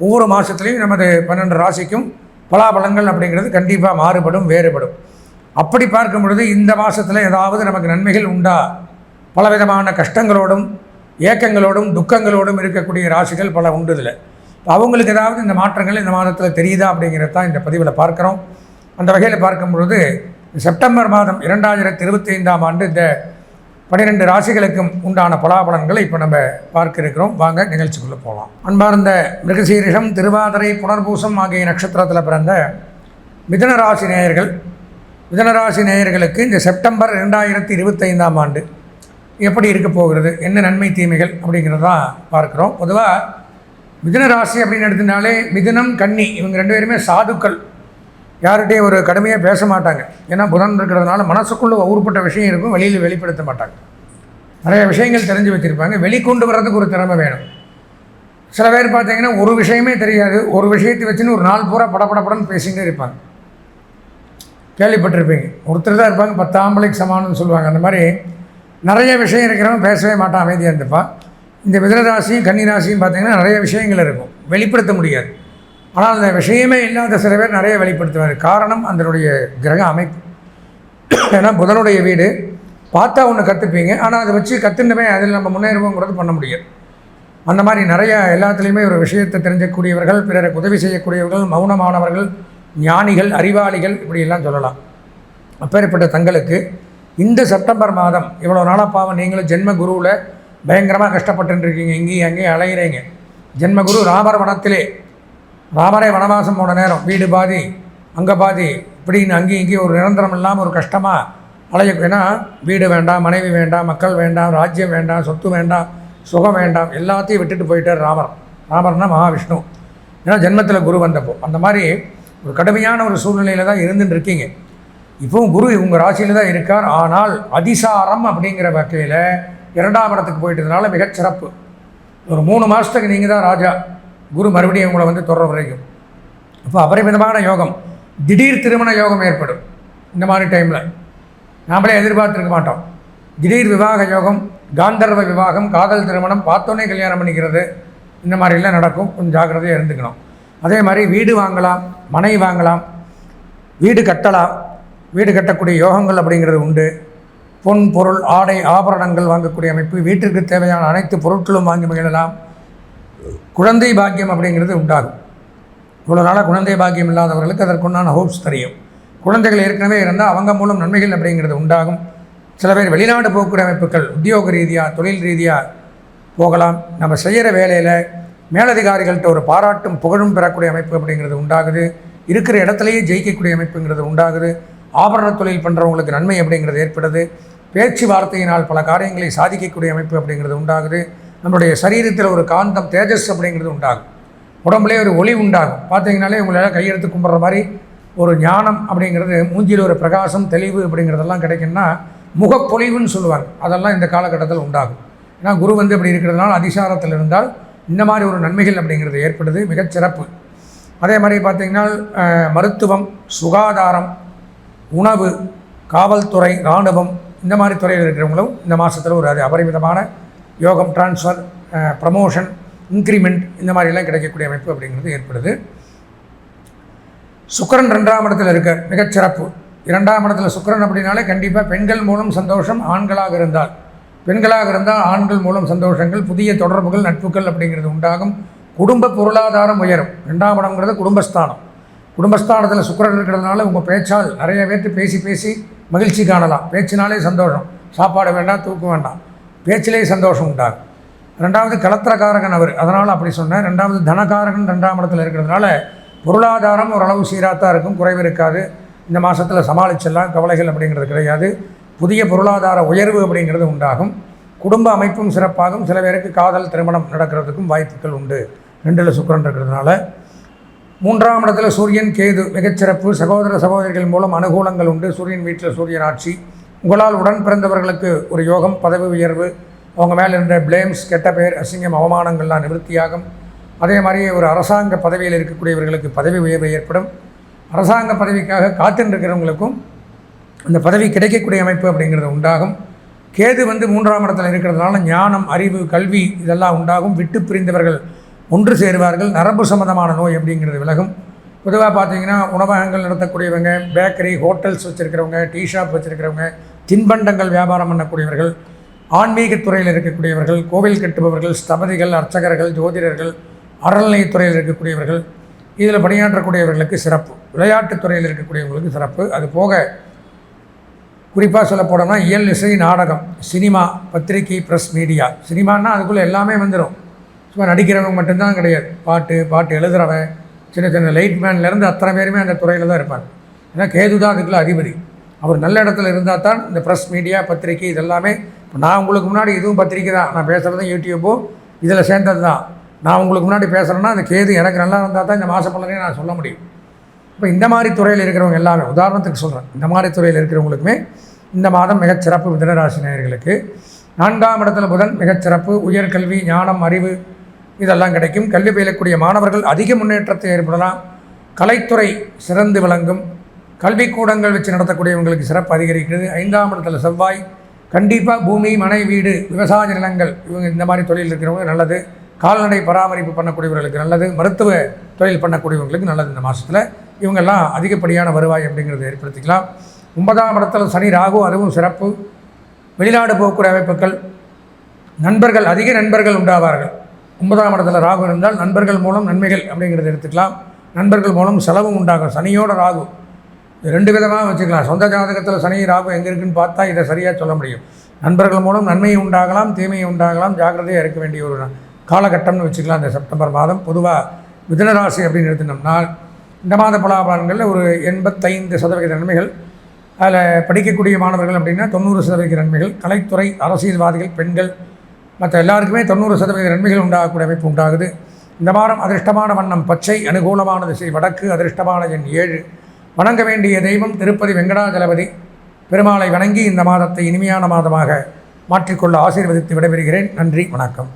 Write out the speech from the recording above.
ஒவ்வொரு மாதத்துலேயும் நமது பன்னெண்டு ராசிக்கும் பலாபலங்கள் அப்படிங்கிறது கண்டிப்பாக மாறுபடும் வேறுபடும். அப்படி பார்க்கும் பொழுது இந்த மாதத்தில் ஏதாவது நமக்கு நன்மைகள் உண்டா? பலவிதமான கஷ்டங்களோடும் ஏக்கங்களோடும் துக்கங்களோடும் இருக்கக்கூடிய ராசிகள் பல உண்டு இதில் அவங்களுக்கு ஏதாவது இந்த மாற்றங்கள் இந்த மாதத்தில் தெரியுதா அப்படிங்கிறது தான் இந்த பதிவில் பார்க்குறோம். அந்த வகையில் பார்க்கும் பொழுது செப்டம்பர் மாதம் இரண்டாயிரத்தி இருபத்தி ஐந்தாம் ஆண்டு இந்த பன்னிரெண்டு ராசிகளுக்கும் உண்டான பலாபலன்களை இப்போ நம்ம பார்க்க இருக்கிறோம் வாங்க நிகழ்ச்சிக்குள்ளே போகலாம் அன்பார்ந்த மிருகசீரிஷம் திருவாதிரை புனர்பூசம் ஆகிய நட்சத்திரத்தில் பிறந்த மிதன ராசி நேயர்கள் மிதன ராசி நேயர்களுக்கு இந்த செப்டம்பர் ரெண்டாயிரத்தி இருபத்தைந்தாம் ஆண்டு எப்படி இருக்க போகிறது என்ன நன்மை தீமைகள் அப்படிங்கிறதான் பார்க்குறோம். பொதுவாக மிதன ராசி அப்படின்னு எடுத்தினாலே மிதனம் கன்னி இவங்க ரெண்டு பேருமே சாதுக்கள். யார்கிட்டையும் ஒரு கடுமையாக பேச மாட்டாங்க. ஏன்னா புதன் இருக்கிறதுனால மனசுக்குள்ளே ஊறுப்பட்ட விஷயம் இருக்கும் வெளியில் வெளிப்படுத்த மாட்டாங்க. நிறைய விஷயங்கள் தெரிஞ்சு வச்சுருப்பாங்க. வெளிக்கொண்டு வர்றதுக்கு ஒரு திறமை வேணும். சில பேர் பார்த்தீங்கன்னா ஒரு விஷயமே தெரியாது. ஒரு விஷயத்தை வச்சுன்னு ஒரு நாள் பூரா படபடப்படன்னு பேசிகிட்டே இருப்பாங்க. கேள்விப்பட்டிருப்பீங்க. ஒருத்தர் தான் இருப்பாங்க பத்து ஆம்பளைக்கு சமானம்னு சொல்லுவாங்க. அந்த மாதிரி நிறைய விஷயம் இருக்கிறவங்க பேசவே மாட்டான் அமைதியாக இருந்துப்பான். இந்த மிதனராசியும் கன்னிராசியும் பார்த்தீங்கன்னா நிறைய விஷயங்கள் இருக்கும். வெளிப்படுத்த முடியாது. ஆனால் அந்த விஷயமே இல்லாத சில பேர் நிறைய வெளிப்படுத்துவார். காரணம் அதனுடைய கிரக அமைப்பு. ஏன்னா புதனுடைய வீடு. பார்த்தா ஒன்று கற்றுப்பீங்க ஆனால் அதை வச்சு கற்றுனமே அதில் நம்ம முன்னேறுவோங்கிறது பண்ண முடியாது. அந்த மாதிரி நிறைய எல்லாத்துலேயுமே ஒரு விஷயத்தை தெரிஞ்சக்கூடியவர்கள் பிறருக்கு உதவி செய்யக்கூடியவர்கள் மௌனமானவர்கள் ஞானிகள் அறிவாளிகள் இப்படியெல்லாம் சொல்லலாம். அப்பேற்பட்ட தங்களுக்கு இந்த செப்டம்பர் மாதம் இவ்வளோ நாளாக பாவம் நீங்களும் ஜென்ம குருவில் பயங்கரமாக கஷ்டப்பட்டுருக்கீங்க இங்கேயும் அங்கேயும் அலையிறீங்க. ஜென்மகுரு ராமர் வனத்திலே ராமரே வனவாசம் போன நேரம் வீடு பாதி அங்கே பாதி இப்படின்னு அங்கேயும் இங்கேயும் ஒரு நிரந்தரம் இல்லாமல் ஒரு கஷ்டமாக அலைய ஏன்னா வீடு வேண்டாம் மனைவி வேண்டாம் மக்கள் வேண்டாம் ராஜ்யம் வேண்டாம் சொத்து வேண்டாம் சுகம் வேண்டாம் எல்லாத்தையும் விட்டுட்டு போயிட்டார் ராமர். ராமர்னா மகாவிஷ்ணு. ஏன்னா ஜென்மத்தில் குரு வந்தப்போ. அந்த மாதிரி ஒரு கடுமையான ஒரு சூழ்நிலையில் தான் இருந்துட்டு இருக்கீங்க. இப்போவும் குரு உங்கள் ராசியில் தான் இருக்கார். ஆனால் அதிசாரம் அப்படிங்கிற வகையில் இரண்டாம் இடத்துக்கு போயிட்டதுனால மிகச்சிறப்பு. ஒரு மூணு மாதத்துக்கு நீங்கள் தான் ராஜா. குரு மறுபடியும் உங்களை வந்து தொடர வரைக்கும். அப்போ அபரிமிதமான யோகம் திடீர் திருமண யோகம் ஏற்படும். இந்த மாதிரி டைமில் நாமளே எதிர்பார்த்துருக்க மாட்டோம். திடீர் விவாக யோகம் காந்தர்வ விவாகம் காதல் திருமணம் பார்த்தோன்னே கல்யாணம் பண்ணிக்கிறது இந்த மாதிரிலாம் நடக்கும். கொஞ்சம் ஜாக்கிரதையாக இருந்துக்கணும். அதே மாதிரி வீடு வாங்கலாம் மனை வாங்கலாம் வீடு கட்டலாம். வீடு கட்டக்கூடிய யோகங்கள் அப்படிங்கிறது உண்டு. பொன் பொருள் ஆடை ஆபரணங்கள் வாங்கக்கூடிய அமைப்பு வீட்டிற்கு தேவையான அனைத்து பொருட்களும் வாங்கி மகிழலாம். குழந்தை பாக்கியம் அப்படிங்கிறது உண்டாகும். இவ்வளோ நாளாக குழந்தை பாக்கியம் இல்லாதவர்களுக்கு அதற்குண்டான ஹோப்ஸ் தெரியும். குழந்தைகள் ஏற்கனவே இருந்தால் அவங்க மூலம் நன்மைகள் அப்படிங்கிறது உண்டாகும். சில பேர் வெளிநாடு போக்குவரத்து அமைப்புகள் உத்தியோக ரீதியாக தொழில் ரீதியாக போகலாம். நம்ம செய்கிற வேலையில் மேலதிகாரிகள்கிட்ட ஒரு பாராட்டும் புகழும் பெறக்கூடிய அமைப்பு அப்படிங்கிறது உண்டாகுது. இருக்கிற இடத்துலையே ஜெயிக்கக்கூடிய அமைப்புங்கிறது உண்டாகுது. ஆபரண தொழில் பண்ணுறவங்களுக்கு நன்மை அப்படிங்கிறது ஏற்படுது. பேச்சுவார்த்தையினால் பல காரியங்களை சாதிக்கக்கூடிய அமைப்பு அப்படிங்கிறது உண்டாகுது. நம்மளுடைய சரீரத்தில் ஒரு காந்தம் தேஜஸ் அப்படிங்கிறது உண்டாகும். உடம்புலேயே ஒரு ஒளி உண்டாகும். பார்த்தீங்கனாலே உங்களால் கையெடுத்து கும்பிட்ற மாதிரி ஒரு ஞானம் அப்படிங்கிறது மூஞ்சியில் ஒரு பிரகாசம் தெளிவு அப்படிங்கிறதெல்லாம் கிடைக்குன்னா முகப்பொழிவுன்னு சொல்லுவாங்க. அதெல்லாம் இந்த காலகட்டத்தில் உண்டாகும். ஏன்னா குரு வந்து இப்படி இருக்கிறதுனால அதிசாரத்தில் இருந்தால் இந்த மாதிரி ஒரு நன்மைகள் அப்படிங்கிறது ஏற்படுது. மிகச்சிறப்பு அதே மாதிரி பார்த்திங்கன்னா மருத்துவம் சுகாதாரம் உணவு காவல்துறை இராணுவம் இந்த மாதிரி துறையில் இருக்கிறவங்களும் இந்த மாதத்தில் ஒரு அது அபரிமிதமான யோகம் டிரான்ஸ்ஃபர் ப்ரமோஷன் இன்க்ரிமெண்ட் இந்த மாதிரிலாம் கிடைக்கக்கூடிய அமைப்பு அப்படிங்கிறது ஏற்படுது. சுக்கரன் ரெண்டாம் இடத்துல இருக்க மிகச்சிறப்பு. இரண்டாம் இடத்துல சுக்கரன் அப்படின்னாலே கண்டிப்பாக பெண்கள் மூலம் சந்தோஷம் ஆண்களாக இருந்தால். பெண்களாக இருந்தால் ஆண்கள் மூலம் சந்தோஷங்கள் புதிய தொடர்புகள் நட்புகள் அப்படிங்கிறது உண்டாகும். குடும்ப பொருளாதாரம் உயரும். ரெண்டாம் இடம்ங்கிறது குடும்பஸ்தானம். குடும்பஸ்தானத்தில் சுக்கரன் இருக்கிறதுனால உங்கள் பேச்சால் நிறைய பேர்த்து பேசி பேசி மகிழ்ச்சி காணலாம். பேச்சினாலே சந்தோஷம். சாப்பாடு வேண்டாம் தூக்கம் வேண்டாம். பேச்சிலே சந்தோஷம் உண்டாகும். ரெண்டாவது கலத்திரக்காரகன் அவர். அதனால் அப்படி சொன்னேன் ரெண்டாவது தனக்காரகன் ரெண்டாம் இடத்துல இருக்கிறதுனால பொருளாதாரம் ஓரளவு சீராக தான் இருக்கும். குறைவு இருக்காது. இந்த மாதத்தில் சமாளிச்சிடலாம். கவலைகள் அப்படிங்கிறது கிடையாது. புதிய பொருளாதார உயர்வு அப்படிங்கிறது உண்டாகும். குடும்ப அமைப்பும் சிறப்பாகும். சில பேருக்கு காதல் திருமணம் நடக்கிறதுக்கும் வாய்ப்புகள் உண்டு. ரெண்டில் சுக்கரன் இருக்கிறதுனால. மூன்றாம் இடத்துல சூரியன் கேது மிகச்சிறப்பு. சகோதர சகோதரிகள் மூலம் அனுகூலங்கள் உண்டு. சூரியன் வீட்டில் சூரியன் ஆட்சி. உங்களால் உடன் பிறந்தவர்களுக்கு ஒரு யோகம் பதவி உயர்வு அவங்க மேலே இருந்த பிளேம்ஸ் கெட்ட பேர் அசிங்கம் அவமானங்கள்லாம் நிவர்த்தியாகும். அதே மாதிரி ஒரு அரசாங்க பதவியில் இருக்கக்கூடியவர்களுக்கு பதவி உயர்வு ஏற்படும். அரசாங்க பதவிக்காக காத்துருக்கிறவங்களுக்கும் அந்த பதவி கிடைக்கக்கூடிய அமைப்பு அப்படிங்கிறது உண்டாகும். கேது வந்து மூன்றாம் இடத்தில் இருக்கிறதுனால ஞானம் அறிவு கல்வி இதெல்லாம் உண்டாகும். விட்டு பிரிந்தவர்கள் ஒன்று சேருவார்கள். நரம்பு சம்மந்தமான நோய் அப்படிங்கிறது விலகும். பொதுவாக பார்த்தீங்கன்னா உணவகங்கள் நடத்தக்கூடியவங்க பேக்கரி ஹோட்டல்ஸ் வச்சுருக்கிறவங்க டீ ஷாப் வச்சுருக்கிறவங்க தின்பண்டங்கள் வியாபாரம் பண்ணக்கூடியவர்கள் ஆன்மீகத்துறையில் இருக்கக்கூடியவர்கள் கோவில் கட்டுபவர்கள் ஸ்தபதிகள் அர்ச்சகர்கள் ஜோதிடர்கள் அறநிலையத்துறையில் இருக்கக்கூடியவர்கள் இதில் பணியாற்றக்கூடியவர்களுக்கு சிறப்பு. விளையாட்டுத்துறையில் இருக்கக்கூடியவர்களுக்கு சிறப்பு. அது போக குறிப்பாக சொல்ல போனோம்னா இயல் இசை நாடகம் சினிமா பத்திரிகை ப்ரெஸ் மீடியா சினிமான்னா அதுக்குள்ளே எல்லாமே வந்துடும் சும்மா நடிக்கிறவங்க மட்டும்தான் கிடையாது. பாட்டு பாட்டு எழுதுகிறவன் சின்ன சின்ன லைட் மேன்லேருந்து அத்தனை பேருமே அந்த துறையில் தான் இருப்பாங்க. ஏன்னா கேது தான் அதுக்குள்ளே அதிபதி. அவர் நல்ல இடத்துல இருந்தால் தான் இந்த ப்ரெஸ் மீடியா பத்திரிக்கை இதெல்லாமே இப்போ நான் உங்களுக்கு முன்னாடி இதுவும் பத்திரிக்கை தான். நான் பேசுகிறதும் யூடியூப்போ இதில் சேர்ந்தது தான். நான் உங்களுக்கு முன்னாடி பேசுகிறேன்னா அந்த கேது எனக்கு நல்லா இருந்தால் தான் இந்த மாத பலனே நான் சொல்ல முடியும். இப்போ இந்த மாதிரி துறையில் இருக்கிறவங்க எல்லாமே உதாரணத்துக்கு சொல்கிறேன் இந்த மாதிரி துறையில் இருக்கிறவங்களுக்குமே இந்த மாதம் மிகச்சிறப்பு மிதனராசி நேயர்களுக்கு நான்காம் இடத்துல புதன் மிகச்சிறப்பு உயர்கல்வி ஞானம் அறிவு இதெல்லாம் கிடைக்கும். கல்வி பயிலக்கூடிய மாணவர்கள் அதிக முன்னேற்றத்தை ஏற்படலாம். கலைத்துறை சிறந்து விளங்கும். கல்விக்கூடங்கள் வச்சு நடத்தக்கூடியவங்களுக்கு சிறப்பு அதிகரிக்கிறது. ஐந்தாம் இடத்துல செவ்வாய். கண்டிப்பாக பூமி மனை வீடு விவசாய நிலங்கள் இவங்க இந்த மாதிரி தொழில் இருக்கிறவங்க நல்லது. கால்நடை பராமரிப்பு பண்ணக்கூடியவர்களுக்கு நல்லது. மருத்துவ தொழில் பண்ணக்கூடியவங்களுக்கு நல்லது. இந்த மாதத்தில் இவங்கெல்லாம் அதிகப்படியான வருவாய் அப்படிங்கிறத ஏற்படுத்திக்கலாம். ஒன்பதாம் இடத்துல சனி ராகு அதுவும் சிறப்பு. வெளிநாடு போகக்கூடிய அமைப்புகள். நண்பர்கள் அதிக நண்பர்கள் உண்டாவார்கள். ஒன்பதாம் இடத்துல ராகு இருந்தால் நண்பர்கள் மூலம் நன்மைகள் அப்படிங்கிறத எடுத்துக்கலாம். நண்பர்கள் மூலம் செலவும் உண்டாகும். சனியோட ராகு. ரெண்டு விதமாக வச்சுக்கலாம். சொந்த ஜாதகத்தில் சனி ராகு எங்கே இருக்குன்னு பார்த்தா இதை சரியாக சொல்ல முடியும். நண்பர்கள் மூலம் நன்மையை உண்டாகலாம் தீமையை உண்டாகலாம் ஜாக்கிரதையாக இருக்க வேண்டிய ஒரு காலகட்டம்னு வச்சுக்கலாம். இந்த செப்டம்பர் மாதம். பொதுவாக மிதனராசி அப்படின்னு எடுத்துனோம்னா இந்த மாத பலாபலன்களில் ஒரு எண்பத்தைந்து சதவிகித நன்மைகள். அதில் படிக்கக்கூடிய மாணவர்கள் அப்படின்னா தொண்ணூறு சதவீத நன்மைகள். கலைத்துறை அரசியல்வாதிகள் பெண்கள் மற்ற எல்லாருக்குமே தொண்ணூறு சதவீத நன்மைகள் உண்டாகக்கூடிய அமைப்பு உண்டாகுது. இந்த வாரம் அதிர்ஷ்டமான வண்ணம் பச்சை அனுகூலமான திசை வடக்கு அதிர்ஷ்டமான எண் ஏழு. வணங்க வேண்டிய தெய்வம் திருப்பதி வெங்கடாஜலபதி. பெருமாளை வணங்கி இந்த மாதத்தை இனிமையான மாதமாக மாற்றிக்கொள்ள ஆசீர்வதித்து விடைபெறுகிறேன். நன்றி வணக்கம்.